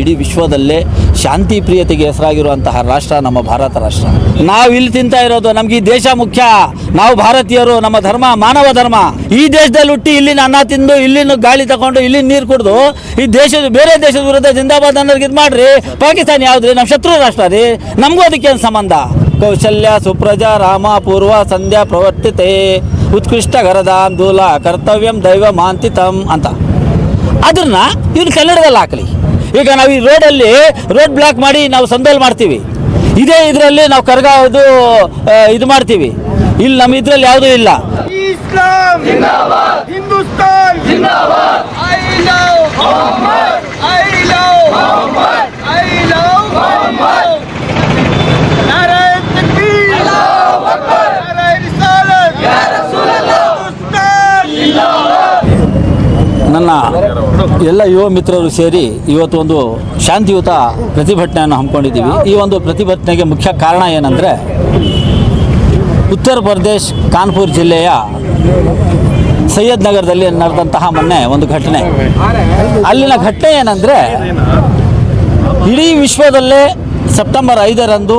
ಇಡೀ ವಿಶ್ವದಲ್ಲೇ ಶಾಂತಿ ಪ್ರಿಯತೆಗೆ ಹೆಸರಾಗಿರುವಂತಹ ರಾಷ್ಟ್ರ ನಮ್ಮ ಭಾರತ ರಾಷ್ಟ್ರ. ನಾವು ಇಲ್ಲಿ ತಿಂತಾ ಇರೋದು ನಮ್ಗೆ ಈ ದೇಶ ಮುಖ್ಯ. ನಾವು ಭಾರತೀಯರು, ನಮ್ಮ ಧರ್ಮ ಮಾನವ ಧರ್ಮ. ಈ ದೇಶದಲ್ಲಿ ಹುಟ್ಟಿ ಇಲ್ಲಿನ ಅನ್ನ ತಿಂದು, ಇಲ್ಲಿನ ಗಾಳಿ ತಗೊಂಡು ಇಲ್ಲಿನ ನೀರು ಕುಡಿದು, ಈ ದೇಶದ ಬೇರೆ ದೇಶದ ವಿರುದ್ಧ ಜಿಂದಾಬಾದ್ ಅನ್ನೋರ್ಗೆ ಇದು ಮಾಡ್ರಿ. ಪಾಕಿಸ್ತಾನ ಯಾವ್ದ್ರಿ? ನಮ್ಮ ಶತ್ರು ರಾಷ್ಟ್ರ ರೀ. ನಮಗೂ ಅದಕ್ಕೆ ಏನು ಸಂಬಂಧ? ಕೌಶಲ್ಯ, ಸುಪ್ರಜಾ, ರಾಮ, ಪೂರ್ವ, ಸಂಧ್ಯಾ ಪ್ರವರ್ತಿತೆ. ಉತ್ಕೃಷ್ಟ ಗರದಾಂದೂಲ, ಕರ್ತವ್ಯಂ ದೈವ ಮಾಂತಿತಂ ಅಂತ. ಅದನ್ನ ಇವನು ಕನ್ನಡದಲ್ಲಿ ಹಾಕಲಿ. ಈಗ ನಾವು ಈ ರೋಡಲ್ಲಿ ರೋಡ್ ಬ್ಲಾಕ್ ಮಾಡಿ ನಾವು ಸಂದೋಲ್ ಮಾಡ್ತೀವಿ. ಇದೇ ಇದರಲ್ಲಿ ನಾವು ಕರ್ಗಾವುದು ಇದು ಮಾಡ್ತೀವಿ. ಇಲ್ಲಿ ನಮ್ಮ ಇದರಲ್ಲಿ ಯಾವುದೂ ಇಲ್ಲ. ಇಸ್ಲಾಂ. ಹಿಂದೂಸ್ತಾನ್. ಎಲ್ಲ ಯುವ ಮಿತ್ರರು ಸೇರಿ ಇವತ್ತು ಒಂದು ಶಾಂತಿಯುತ ಪ್ರತಿಭಟನೆಯನ್ನು ಹಮ್ಮಿಕೊಂಡಿದ್ದೀವಿ. ಈ ಒಂದು ಪ್ರತಿಭಟನೆಗೆ ಮುಖ್ಯ ಕಾರಣ ಏನಂದರೆ, ಉತ್ತರ ಪ್ರದೇಶ್ ಕಾನ್ಪುರ್ ಜಿಲ್ಲೆಯ ಸೈಯದ್ ನಗರದಲ್ಲಿ ನಡೆದಂತಹ ಮೊನ್ನೆ ಒಂದು ಘಟನೆ. ಅಲ್ಲಿನ ಘಟನೆ ಏನಂದರೆ, ಇಡೀ ವಿಶ್ವದಲ್ಲೇ ಸೆಪ್ಟೆಂಬರ್ ಐದರಂದು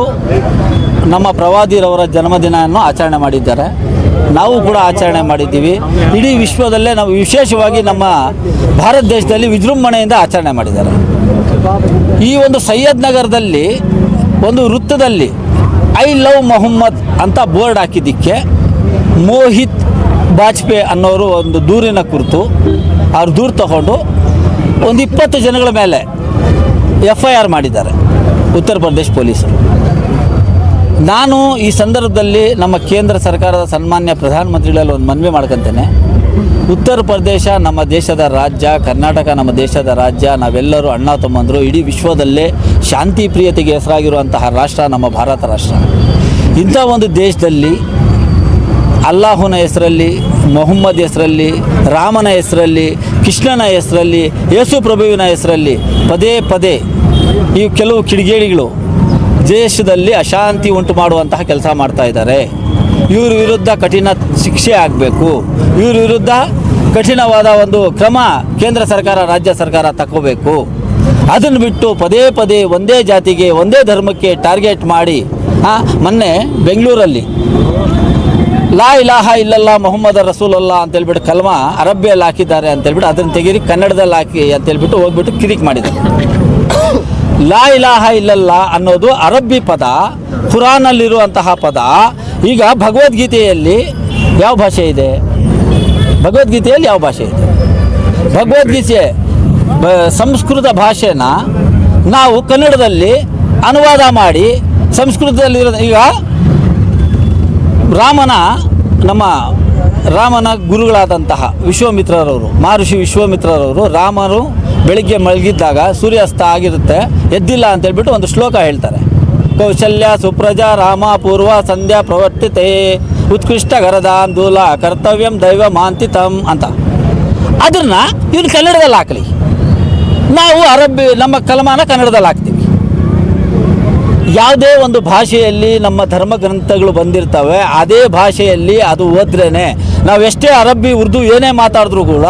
ನಮ್ಮ ಪ್ರವಾದಿರವರ ಜನ್ಮದಿನವನ್ನು ಆಚರಣೆ ಮಾಡಿದ್ದಾರೆ. ನಾವು ಕೂಡ ಆಚರಣೆ ಮಾಡಿದ್ದೀವಿ. ಇಡೀ ವಿಶ್ವದಲ್ಲೇ ನಾವು ವಿಶೇಷವಾಗಿ ನಮ್ಮ ಭಾರತ ದೇಶದಲ್ಲಿ ವಿಜೃಂಭಣೆಯಿಂದ ಆಚರಣೆ ಮಾಡಿದ್ದಾರೆ. ಈ ಒಂದು ಸೈಯದ್ ನಗರದಲ್ಲಿ, ಒಂದು ವೃತ್ತದಲ್ಲಿ ಐ ಲವ್ ಮೊಹಮ್ಮದ್ ಅಂತ ಬೋರ್ಡ್ ಹಾಕಿದ್ದಕ್ಕೆ ಮೋಹಿತ್ ಬಾಜ್ಪೇಯಿ ಅನ್ನೋರು ಒಂದು ದೂರಿನ ಕುರಿತು ಅವ್ರು ದೂರು ತಗೊಂಡು ಒಂದು ಇಪ್ಪತ್ತು ಜನಗಳ ಮೇಲೆ ಎಫ್ ಐ ಆರ್ ಮಾಡಿದ್ದಾರೆ. ಉತ್ತರ ಪ್ರದೇಶ ಪೊಲೀಸರು. ನಾನು ಈ ಸಂದರ್ಭದಲ್ಲಿ ನಮ್ಮ ಕೇಂದ್ರ ಸರ್ಕಾರದ ಸನ್ಮಾನ್ಯ ಪ್ರಧಾನಮಂತ್ರಿಗಳಲ್ಲಿ ಒಂದು ಮನವಿ ಮಾಡ್ಕೊತೇನೆ. ಉತ್ತರ ಪ್ರದೇಶ ನಮ್ಮ ದೇಶದ ರಾಜ್ಯ, ಕರ್ನಾಟಕ ನಮ್ಮ ದೇಶದ ರಾಜ್ಯ, ನಾವೆಲ್ಲರೂ ಅಣ್ಣ ತಮ್ಮಂದರು, ಇಡೀ ವಿಶ್ವದಲ್ಲೇ ಶಾಂತಿ ಪ್ರಿಯತೆಗೆ ಹೆಸರಾಗಿರುವಂತಹ ರಾಷ್ಟ್ರ ನಮ್ಮ ಭಾರತ ರಾಷ್ಟ್ರ. ಇಂಥ ಒಂದು ದೇಶದಲ್ಲಿ ಅಲ್ಲಾಹುನ ಹೆಸರಲ್ಲಿ, ಮೊಹಮ್ಮದ್ ಹೆಸರಲ್ಲಿ, ರಾಮನ ಹೆಸರಲ್ಲಿ, ಕೃಷ್ಣನ ಹೆಸರಲ್ಲಿ, ಯೇಸು ಪ್ರಭುವಿನ ಹೆಸರಲ್ಲಿ ಪದೇ ಪದೇ ಈ ಕೆಲವು ಕಿಡಿಗೇಡಿಗಳು ದೇಶದಲ್ಲಿ ಅಶಾಂತಿ ಉಂಟು ಮಾಡುವಂತಹ ಕೆಲಸ ಮಾಡ್ತಾ ಇದ್ದಾರೆ. ಇವ್ರ ವಿರುದ್ಧ ಕಠಿಣ ಶಿಕ್ಷೆ ಆಗಬೇಕು. ಇವ್ರ ವಿರುದ್ಧ ಕಠಿಣವಾದ ಒಂದು ಕ್ರಮ ಕೇಂದ್ರ ಸರ್ಕಾರ, ರಾಜ್ಯ ಸರ್ಕಾರ ತಗೋಬೇಕು ಅದನ್ನು ಬಿಟ್ಟು ಪದೇ ಪದೇ ಒಂದೇ ಜಾತಿಗೆ, ಒಂದೇ ಧರ್ಮಕ್ಕೆ ಟಾರ್ಗೆಟ್ ಮಾಡಿ ಹಾಂ ಮೊನ್ನೆ ಬೆಂಗಳೂರಲ್ಲಿ ಲಾ ಇಲಾಹ ಇಲ್ಲಲ್ಲ ಮೊಹಮ್ಮದ್ ರಸೂಲಲ್ಲ ಅಂತೇಳ್ಬಿಟ್ಟು ಕಲ್ಮ ಅರಬ್ಬಿಯಲ್ಲಿ ಹಾಕಿದ್ದಾರೆ ಅಂತೇಳ್ಬಿಟ್ಟು ಅದನ್ನು ತೆಗೀರಿ, ಕನ್ನಡದಲ್ಲಿ ಹಾಕಿ ಅಂತೇಳ್ಬಿಟ್ಟು ಹೋಗ್ಬಿಟ್ಟು ಕಿರಿಕ್ ಮಾಡಿದ್ದಾರೆ. ಲಾ ಇಲಾಹ ಇಲ್ಲಲ್ಲ ಅನ್ನೋದು ಅರಬ್ಬಿ ಪದ ಖುರಾನಲ್ಲಿರುವಂತಹ ಪದ. ಈಗ ಭಗವದ್ಗೀತೆಯಲ್ಲಿ ಯಾವ ಭಾಷೆ ಇದೆ? ಭಗವದ್ಗೀತೆಯಲ್ಲಿ ಯಾವ ಭಾಷೆ ಇದೆ? ಭಗವದ್ಗೀತೆ ಸಂಸ್ಕೃತ ಭಾಷೆನ ನಾವು ಕನ್ನಡದಲ್ಲಿ ಅನುವಾದ ಮಾಡಿ ಸಂಸ್ಕೃತದಲ್ಲಿರೋ ಈಗ ರಾಮನ ನಮ್ಮ ರಾಮನ ಗುರುಗಳಾದಂತಹ ವಿಶ್ವಾಮಿತ್ರರವರು, ಮಹರ್ಷಿ ವಿಶ್ವಾಮಿತ್ರರವರು ರಾಮರು ಬೆಳಿಗ್ಗೆ ಮಲಗಿದ್ದಾಗ ಸೂರ್ಯಾಸ್ತ ಆಗಿರುತ್ತೆ, ಎದ್ದಿಲ್ಲ ಅಂತೇಳ್ಬಿಟ್ಟು ಒಂದು ಶ್ಲೋಕ ಹೇಳ್ತಾರೆ. ಕೌಶಲ್ಯ ಸುಪ್ರಜಾ ರಾಮ ಪೂರ್ವ ಸಂಧ್ಯಾ ಪ್ರವರ್ತಿತೆ, ಉತ್ಕೃಷ್ಟ ಗರದಾಂದೂಲ ಕರ್ತವ್ಯಂ ದೈವ ಮಾಂತಿತಂ ಅಂತ. ಅದನ್ನು ಇವ್ನು ಕನ್ನಡದಲ್ಲಿ ಹಾಕಲಿ. ನಾವು ಅರಬ್ಬಿ, ನಮ್ಮ ಕಲಮಾನ ಕನ್ನಡದಲ್ಲಿ ಹಾಕ್ತೀವಿ. ಯಾವುದೇ ಒಂದು ಭಾಷೆಯಲ್ಲಿ ನಮ್ಮ ಧರ್ಮ ಗ್ರಂಥಗಳು ಬಂದಿರ್ತವೆ, ಅದೇ ಭಾಷೆಯಲ್ಲಿ ಅದು ಓದ್ರೇನೆ ನಾವು ಎಷ್ಟೇ ಅರಬ್ಬಿ ಉರ್ದು ಏನೇ ಮಾತಾಡಿದ್ರು ಕೂಡ,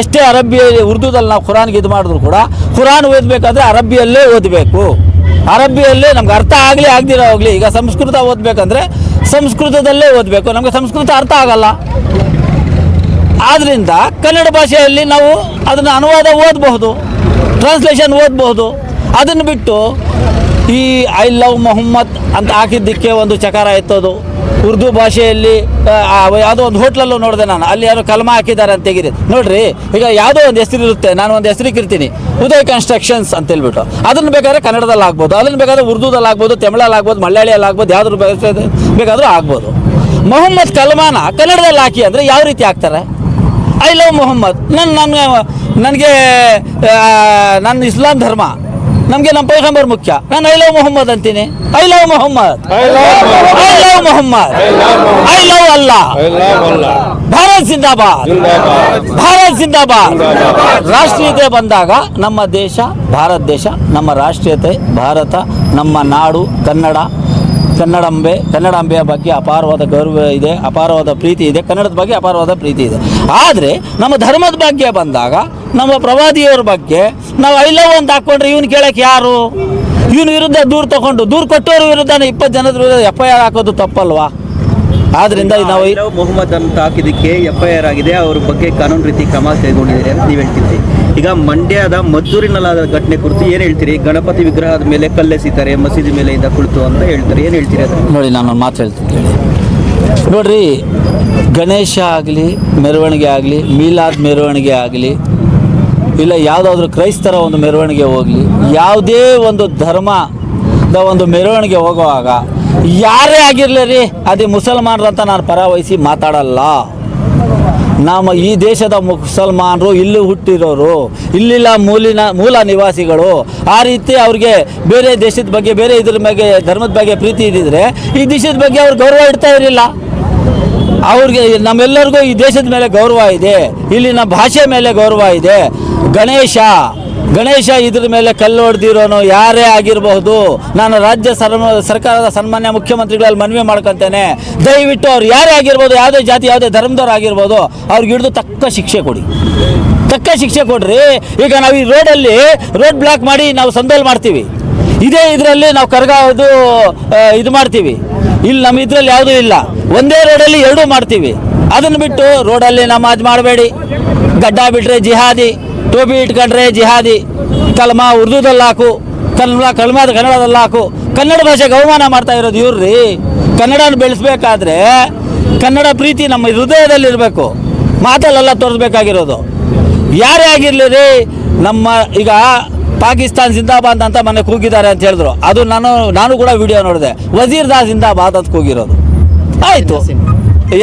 ಎಷ್ಟೇ ಅರಬ್ಬಿ ಉರ್ದುದಲ್ಲಿ ನಾವು ಖುರಾನ್ಗೆ ಇದು ಮಾಡಿದ್ರು ಕೂಡ, ಖುರಾನ್ ಓದಬೇಕಾದ್ರೆ ಅರಬ್ಬಿಯಲ್ಲೇ ಓದಬೇಕು. ಅರಬ್ಬಿಯಲ್ಲೇ ನಮ್ಗೆ ಅರ್ಥ ಆಗಲಿ, ಆಗದಿರೋ ಹೋಗಲಿ, ಈಗ ಸಂಸ್ಕೃತ ಓದಬೇಕಂದ್ರೆ ಸಂಸ್ಕೃತದಲ್ಲೇ ಓದಬೇಕು. ನಮಗೆ ಸಂಸ್ಕೃತ ಅರ್ಥ ಆಗಲ್ಲ. ಆದ್ದರಿಂದ ಕನ್ನಡ ಭಾಷೆಯಲ್ಲಿ ನಾವು ಅದನ್ನು ಅನುವಾದ ಓದಬಹುದು ಟ್ರಾನ್ಸ್ಲೇಷನ್ ಓದಬಹುದು. ಅದನ್ನು ಬಿಟ್ಟು ಈ ಐ ಲವ್ ಮೊಹಮ್ಮದ್ ಅಂತ ಹಾಕಿದ್ದಕ್ಕೆ ಒಂದು ಚಕಾರ ಎತ್ತೋದು. ಉರ್ದು ಭಾಷೆಯಲ್ಲಿ ಯಾವುದೋ ಒಂದು ಹೋಟ್ಲಲ್ಲೂ ನೋಡಿದೆ ನಾನು. ಅಲ್ಲಿ ಯಾರು ಕಲ್ಮ ಹಾಕಿದ್ದಾರೆ ಅಂತ ತೆಗೀರಿ ನೋಡ್ರಿ, ಈಗ ಯಾವುದೋ ಒಂದು ಹೆಸರು ಇರುತ್ತೆ, ನಾನು ಒಂದು ಹೆಸರಿಗೆ ಇರ್ತೀನಿ ಉದಯ್ ಕನ್ಸ್ಟ್ರಕ್ಷನ್ಸ್ ಅಂತ ಹೇಳ್ಬಿಟ್ಟು. ಅದನ್ನು ಬೇಕಾದ್ರೆ ಕನ್ನಡದಲ್ಲಿ ಆಗ್ಬೋದು, ಅದನ್ನು ಬೇಕಾದ್ರೆ ಉರ್ದುದಲ್ಲಿ ಆಗ್ಬೋದು, ತಮಿಳಲ್ಲಿ ಆಗ್ಬೋದು, ಮಲಯಾಳಿಯಲ್ಲಿ ಆಗ್ಬೋದು ಯಾವ್ದ್ರ ಬೇಕಾದ್ರೆ ಬೇಕಾದರೂ ಆಗ್ಬೋದು. ಮೊಹಮ್ಮದ್ ಕಲ್ಮಾನ ಕನ್ನಡದಲ್ಲಿ ಹಾಕಿ ಅಂದರೆ ಯಾವ ರೀತಿ ಹಾಕ್ತಾರೆ? I love Mohammad. ನನ್ನ ನನ್ನ ನನಗೆ ನನ್ನ ಇಸ್ಲಾಂ ಧರ್ಮ. ನಮಗೆ ನಮ್ಮ ಪೈಗಂಬರ್ ಮುಖ್ಯ. ನಾನು ಐ ಲವ್ ಮೊಹಮ್ಮದ್ ಅಂತೀನಿ. I love Mohammad I love Mohammad I love ಅಲ್ಲ ಭಾರತ್ ಜಿಂದಾಬಾದ್ ಭಾರತ್ ಜಿಂದಾಬಾದ್ ರಾಷ್ಟ್ರೀಯತೆ ಬಂದಾಗ ನಮ್ಮ ದೇಶ ಭಾರತ ದೇಶ ನಮ್ಮ ರಾಷ್ಟ್ರೀಯತೆ ಭಾರತ ನಮ್ಮ ನಾಡು ಕನ್ನಡ ಕನ್ನಡಾಂಬೆ ಕನ್ನಡಾಂಬೆಯ ಬಗ್ಗೆ ಅಪಾರವಾದ ಗೌರವ ಇದೆ ಅಪಾರವಾದ ಪ್ರೀತಿ ಇದೆ ಕನ್ನಡದ ಬಗ್ಗೆ ಅಪಾರವಾದ ಪ್ರೀತಿ ಇದೆ. ಆದರೆ ನಮ್ಮ ಧರ್ಮದ ಬಗ್ಗೆ ಬಂದಾಗ ನಮ್ಮ ಪ್ರವಾದಿಯವ್ರ ಬಗ್ಗೆ ನಾವು ಐ ಲವ್ ಅಂತ ಹಾಕ್ಕೊಂಡ್ರೆ ಇವನು ಕೇಳಕ್ಕೆ ಯಾರು? ಇವನ ವಿರುದ್ಧ ದೂರು ತಗೊಂಡು ದೂರು ಕೊಟ್ಟವ್ರ ವಿರುದ್ಧ ಇಪ್ಪತ್ತು ಜನದ ವಿರುದ್ಧ ಎಫ್ ಐ ಆರ್ ಹಾಕೋದು ತಪ್ಪಲ್ವಾ? ಆದ್ರಿಂದ ನಾವು ಮೊಹಮ್ಮದ್ ಅಂತ ಹಾಕಿದ್ದಕ್ಕೆ ಎಫ್ ಐ ಆರ್ ಆಗಿದೆ. ಅವ್ರ ಬಗ್ಗೆ ಕಾನೂನು ರೀತಿ ಕ್ರಮ ಕೈಗೊಂಡಿದ್ದೀರಿ ಅಂತ ನೀವು ಹೇಳ್ತಿದ್ರಿ ಈಗ ಮಂಡ್ಯದ ಮದ್ದೂರಿನಲ್ಲಾದ ಘಟನೆ ಕುರಿತು ಏನು ಹೇಳ್ತೀರಿ? ಗಣಪತಿ ವಿಗ್ರಹದ ಮೇಲೆ ಕಲ್ಲೆಸಿತಾರೆ ಮಸೀದಿ ಮೇಲೆ ಇಂದ ಕುಳಿತು ಅಂತ ಹೇಳ್ತಾರೆ. ಏನು ಹೇಳ್ತೀರಿ ಅದು ನೋಡಿ, ನಾನು ಮಾತು ಹೇಳ್ತೀನಿ. ನೋಡ್ರಿ, ಗಣೇಶ ಆಗಲಿ, ಮೆರವಣಿಗೆ ಆಗಲಿ, ಮೀಲಾದ ಮೆರವಣಿಗೆ ಆಗಲಿ, ಇಲ್ಲ ಯಾವುದಾದ್ರೂ ಕ್ರೈಸ್ತರ ಒಂದು ಮೆರವಣಿಗೆ ಹೋಗಲಿ, ಯಾವುದೇ ಒಂದು ಧರ್ಮದ ಒಂದು ಮೆರವಣಿಗೆ ಹೋಗುವಾಗ ಯಾರೇ ಆಗಿರಲಿ ರೀ, ಅದೇ ಮುಸಲ್ಮಾನರಂತ ನಾನು ಪರವಹಿಸಿ ಮಾತಾಡಲ್ಲ. ನಮ್ಮ ಈ ದೇಶದ ಮುಸಲ್ಮಾನರು ಇಲ್ಲಿ ಹುಟ್ಟಿರೋರು, ಇಲ್ಲಿಲ್ಲ ಮೂಲಿನ, ಮೂಲ ನಿವಾಸಿಗಳು. ಆ ರೀತಿ ಅವ್ರಿಗೆ ಬೇರೆ ದೇಶದ ಬಗ್ಗೆ, ಬೇರೆ ಇದ್ರ ಬಗ್ಗೆ, ಧರ್ಮದ ಬಗ್ಗೆ ಪ್ರೀತಿ ಇದ್ದಿದ್ರೆ ಈ ದೇಶದ ಬಗ್ಗೆ ಅವ್ರು ಗೌರವ ಇಡ್ತಾ ಇರಲಿಲ್ಲ. ಅವ್ರಿಗೆ ನಮ್ಮೆಲ್ಲರಿಗೂ ಈ ದೇಶದ ಮೇಲೆ ಗೌರವ ಇದೆ. ಇಲ್ಲಿನ ಭಾಷೆ ಮೇಲೆ ಗೌರವ ಇದೆ. ಗಣೇಶ ಗಣೇಶ ಇದ್ರ ಮೇಲೆ ಕಲ್ಲು ಹೊಡೆದಿರೋನು, ಯಾರೇ ಆಗಿರಬಹುದು, ನಾನು ರಾಜ್ಯ ಸರ್ ಸರ್ಕಾರದ ಸನ್ಮಾನ್ಯ ಮುಖ್ಯಮಂತ್ರಿಗಳಲ್ಲಿ ಮನವಿ ಮಾಡ್ಕೊತೇನೆ. ದಯವಿಟ್ಟು ಅವ್ರು ಯಾರೇ ಆಗಿರ್ಬೋದು, ಯಾವುದೇ ಜಾತಿ, ಯಾವುದೇ ಧರ್ಮದವ್ರು ಆಗಿರ್ಬೋದು, ಅವ್ರಿಗೆ ಹಿಡಿದು ತಕ್ಕ ಶಿಕ್ಷೆ ಕೊಡಿ. ತಕ್ಕ ಶಿಕ್ಷೆ ಕೊಡ್ರಿ. ಈಗ ನಾವು ಈ ರೋಡಲ್ಲಿ, ರೋಡ್ ಬ್ಲಾಕ್ ಮಾಡಿ ನಾವು ಸಂದೋಲ್ ಮಾಡ್ತೀವಿ. ಇದೇ ಇದರಲ್ಲಿ ನಾವು ಕರ್ಗಾವುದು ಇದು ಮಾಡ್ತೀವಿ. ಇಲ್ಲಿ ನಮ್ಮ ಇದರಲ್ಲಿ ಯಾವುದೂ ಇಲ್ಲ. ಒಂದೇ ರೋಡಲ್ಲಿ ಎರಡೂ ಮಾಡ್ತೀವಿ. ಅದನ್ನು ಬಿಟ್ಟು ರೋಡಲ್ಲಿ ನಮಾಜ್ ಮಾಡಬೇಡಿ. ಗಡ್ಡ ಬಿಟ್ಟರೆ ಜಿಹಾದಿ. ಟೋಪಿ ಇಟ್ಕೊಂಡ್ರೆ ಜಿಹಾದಿ ಕಲ್ಮ ಉರ್ದುದಲ್ಲಿ ಹಾಕು ಕಲ್ಮ ಕಲ್ಮಾದ ಕನ್ನಡದಲ್ಲಿ ಹಾಕು. ಕನ್ನಡ ಭಾಷೆಗೆ ಅವಮಾನ ಮಾಡ್ತಾ ಇರೋದು ಇವ್ರಿ ಕನ್ನಡನ ಬೆಳೆಸ್ಬೇಕಾದ್ರೆ ಕನ್ನಡ ಪ್ರೀತಿ ನಮ್ಮ ಹೃದಯದಲ್ಲಿರಬೇಕು ಮಾತಲ್ಲೆಲ್ಲ ತೋರಿಸ್ಬೇಕಾಗಿರೋದು. ಯಾರೇ ಆಗಿರಲಿ ರೀ ನಮ್ಮ ಈಗ ಪಾಕಿಸ್ತಾನ್ ಜಿಂದಾಬಾದ್ ಅಂತ ಮೊನ್ನೆ ಕೂಗಿದ್ದಾರೆ ಅಂತ ಹೇಳಿದ್ರು. ಅದು ನಾನು ನಾನು ಕೂಡ ವಿಡಿಯೋ ನೋಡಿದೆ. ವಜೀರ್ ದಾಸ್ ಜಿಂದಾಬಾದ್ ಅಂತ ಕೂಗಿರೋದು. ಆಯಿತು.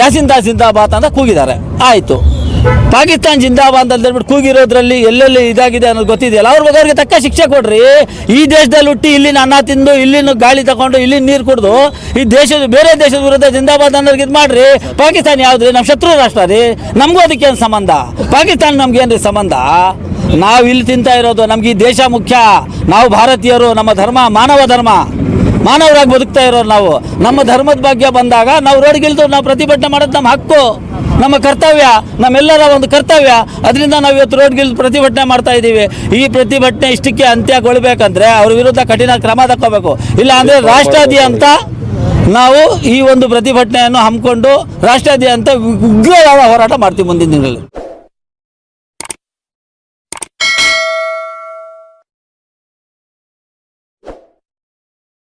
ಯಾಸಿನ್ ಜಿಂದಾಬಾದ್ ಅಂತ ಕೂಗಿದ್ದಾರೆ. ಆಯಿತು. ಪಾಕಿಸ್ತಾನ್ ಜಿಂದಾಬಾದ್ ಅಂತ ಹೇಳ್ಬಿಟ್ಟು ಕೂಗಿರೋದ್ರಲ್ಲಿ ಎಲ್ಲೆಲ್ಲಿ ಇದಾಗಿದೆ ಅನ್ನೋದು ಗೊತ್ತಿದೆಯಲ್ಲ? ಅವ್ರ ಬಗ್ಗೆ ತಕ್ಕ ಶಿಕ್ಷೆ ಕೊಡ್ರಿ. ಈ ದೇಶದಲ್ಲಿ ಹುಟ್ಟಿ ಇಲ್ಲಿನ ಅನ್ನ ತಿಂದು, ಇಲ್ಲಿನ ಗಾಳಿ ತಗೊಂಡು ಇಲ್ಲಿ ನೀರು ಕುಡಿದು, ಈ ದೇಶದ ಬೇರೆ ದೇಶದ ವಿರುದ್ಧ ಜಿಂದಾಬಾದ್ ಅನ್ನೋರ್ಗೆ ಇದು ಮಾಡ್ರಿ. ಪಾಕಿಸ್ತಾನ ಯಾವ್ದ್ರಿ? ನಮ್ಮ ಶತ್ರು ರಾಷ್ಟ್ರ ರೀ. ನಮಗೂ ಅದಕ್ಕೆ ಏನು ಸಂಬಂಧ? ಪಾಕಿಸ್ತಾನ ನಮ್ಗೆ ಏನ್ರಿ ಸಂಬಂಧ? ನಾವು ಇಲ್ಲಿ ತಿಂತಾ ಇರೋದು ನಮ್ಗೆ ಈ ದೇಶ ಮುಖ್ಯ. ನಾವು ಭಾರತೀಯರು, ನಮ್ಮ ಧರ್ಮ ಮಾನವ ಧರ್ಮ. ಮಾನವರಾಗಿ ಬದುಕ್ತಾ ಇರೋರು ನಾವು. ನಮ್ಮ ಧರ್ಮದ ಬಗ್ಗೆ ಬಂದಾಗ ನಾವು ರೋಡ್ಗಿಲ್ದು ನಾವು ಪ್ರತಿಭಟನೆ ಮಾಡೋದು ನಮ್ಮ ಹಕ್ಕು. ನಮ್ಮ ಕರ್ತವ್ಯ, ನಮ್ಮೆಲ್ಲರ ಒಂದು ಕರ್ತವ್ಯ. ಅದರಿಂದ ನಾವು ಇವತ್ತು ರೋಡ್ಗಿಲ್ ಪ್ರತಿಭಟನೆ ಮಾಡ್ತಾ ಇದ್ದೀವಿ. ಈ ಪ್ರತಿಭಟನೆ ಇಷ್ಟಕ್ಕೆ ಅಂತ್ಯಗೊಳ್ಬೇಕಂದ್ರೆ ಅವ್ರ ವಿರುದ್ಧ ಕಠಿಣ ಕ್ರಮ ತಗೋಬೇಕು ಇಲ್ಲ ಅಂದರೆ ರಾಷ್ಟ್ರಾದ್ಯಂತ ನಾವು ಈ ಒಂದು ಪ್ರತಿಭಟನೆಯನ್ನು ಹಮ್ಮಿಕೊಂಡು ರಾಷ್ಟ್ರಾದ್ಯಂತ ಉಗ್ರವಾದ ಹೋರಾಟ ಮಾಡ್ತೀವಿ ಮುಂದಿನ ದಿನಗಳಲ್ಲಿ.